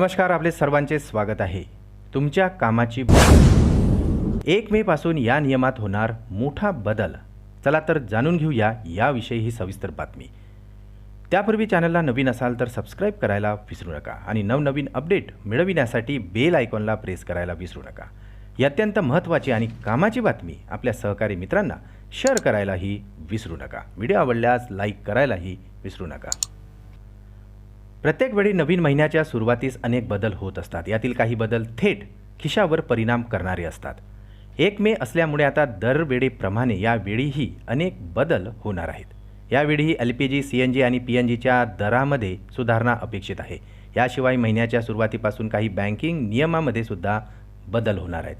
नमस्कार आपले सर्वांचे स्वागत आहे. तुमच्या कामाची एक मे पासून या नियमात होणार मोठा बदल. चला तर जाणून घेऊया याविषयी ही सविस्तर बातमी. त्यापूर्वी चॅनलला नवीन असाल तर सबस्क्राईब करायला विसरू नका आणि नवनवीन अपडेट मिळविण्यासाठी बेल आयकॉनला प्रेस करायला विसरू नका. ही अत्यंत महत्त्वाची आणि कामाची बातमी आपल्या सहकारी मित्रांना शेअर करायलाही विसरू नका. व्हिडिओ आवडल्यास लाईक करायलाही विसरू नका. प्रत्येक वेळी नवीन महिन्याच्या सुरुवातीस अनेक बदल होत असतात. यातील काही बदल थेट खिशावर परिणाम करणारे असतात. एक मे असल्यामुळे आता दरवेळेप्रमाणे यावेळीही अनेक बदल होणार आहेत. यावेळीही L P G C N G आणि पी एन जीच्या दरामध्ये सुधारणा अपेक्षित आहे. याशिवाय महिन्याच्या सुरुवातीपासून काही बँकिंग नियमामध्ये सुद्धा बदल होणार आहेत.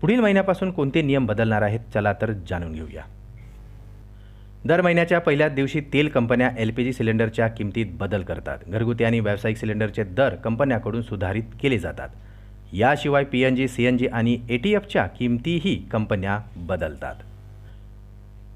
पुढील महिन्यापासून कोणते नियम बदलणार आहेत चला तर जाणून घेऊया. दर महिन्याच्या पहिल्याच दिवशी तेल कंपन्या एल पी जी सिलेंडरच्या किमतीत बदल करतात. घरगुती आणि व्यावसायिक सिलेंडरचे दर कंपन्याकडून सुधारित केले जातात. याशिवाय P N G C N G आणि ए टी एफच्या किमतीही कंपन्या बदलतात.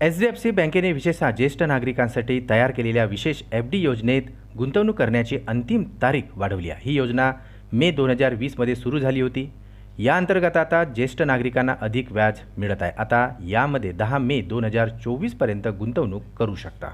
एच डी एफ सी बँकेने विशेषतः ज्येष्ठ नागरिकांसाठी तयार केलेल्या विशेष एफ डी योजनेत गुंतवणूक करण्याची अंतिम तारीख वाढवली आहे. ही योजना मे दोन हजार वीसमध्ये सुरू झाली होती. या अंतर्गत आता ज्येष्ठ नागरिकांना अधिक व्याज मिळत आहे. आता यामध्ये दहा मे दोन हजार चोवीसपर्यंत गुंतवणूक करू शकता.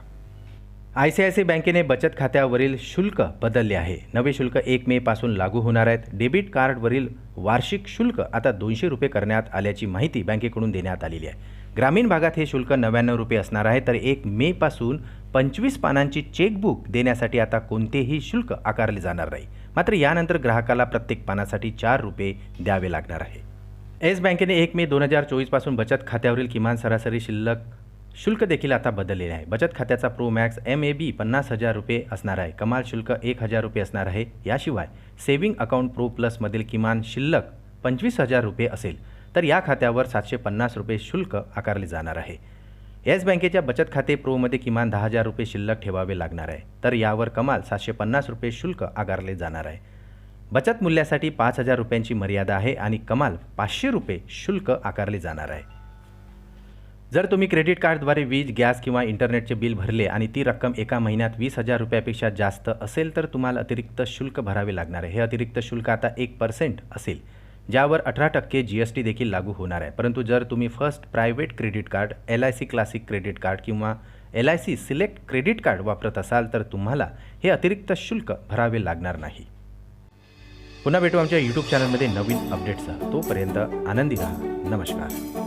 आय सी आय सी बँकेने बचत खात्यावरील शुल्क बदलले आहे. नवे शुल्क एक मे पासून लागू होणार आहेत. डेबिट कार्डवरील वार्षिक शुल्क आता दोनशे रुपये करण्यात आल्याची माहिती बँकेकडून देण्यात आलेली आहे. ग्रामीण भागात हे शुल्क नव्याण्णव रुपये असणार आहे तर एक मे पासून पंचवीस पानांची चेकबुक देण्यासाठी आता कोणतेही शुल्क आकारले जाणार नाही. मात्र यानंतर ग्राहकाला प्रत्येक पानासाठी चार रुपये द्यावे लागणार आहे. येस बँकेने एक मे दोन हजार चोवीसपासून बचत खात्यावरील किमान सरासरी शिल्लक शुल्क देखील आता बदललेले आहे. बचत खात्याचा pro max M A B पन्नास हजार रुपये असणार आहे. कमाल शुल्क एक हजार रुपये असणार आहे. याशिवाय सेव्हिंग अकाउंट प्रो प्लसमधील किमान शिल्लक पंचवीस हजार रुपये असेल तर या खात्यावर सातशे पन्नास रुपये शुल्क आकारले जाणार आहे. येस बँकेच्या बचत खाते प्रोमध्ये किमान दहा हजार रुपये शिल्लक ठेवावे लागणार आहे. तर यावर कमाल सातशे पन्नास रुपये शुल्क आकारले जाणार आहे. बचत मूल्यासाठी पाच हजार रुपयांची मर्यादा आहे आणि कमाल पाचशे रुपये शुल्क आकारले जाणार आहे. जर तुम्ही क्रेडिट कार्डद्वारे वीज गॅस किंवा इंटरनेटचे बिल भरले आणि ती रक्कम एका महिन्यात वीस हजार रुपयापेक्षा जास्त असेल तर तुम्हाला अतिरिक्त शुल्क भरावे लागणार आहे. हे अतिरिक्त शुल्क आता एक पर्सेंट असेल. ज्यावर अठरा टक्के जी एस टी देखील लागू होणार आहे. परंतु जर तुम्ही first private credit card L I C classic credit card किंवा L I C select credit card वापरत असाल तर तुम्हाला हे अतिरिक्त शुल्क भरावे लागणार नाही. पुन्हा भेटू आमच्या यूट्यूब चॅनलमध्ये नवीन अपडेट्ससह तोपर्यंत आनंदी राहा. नमस्कार.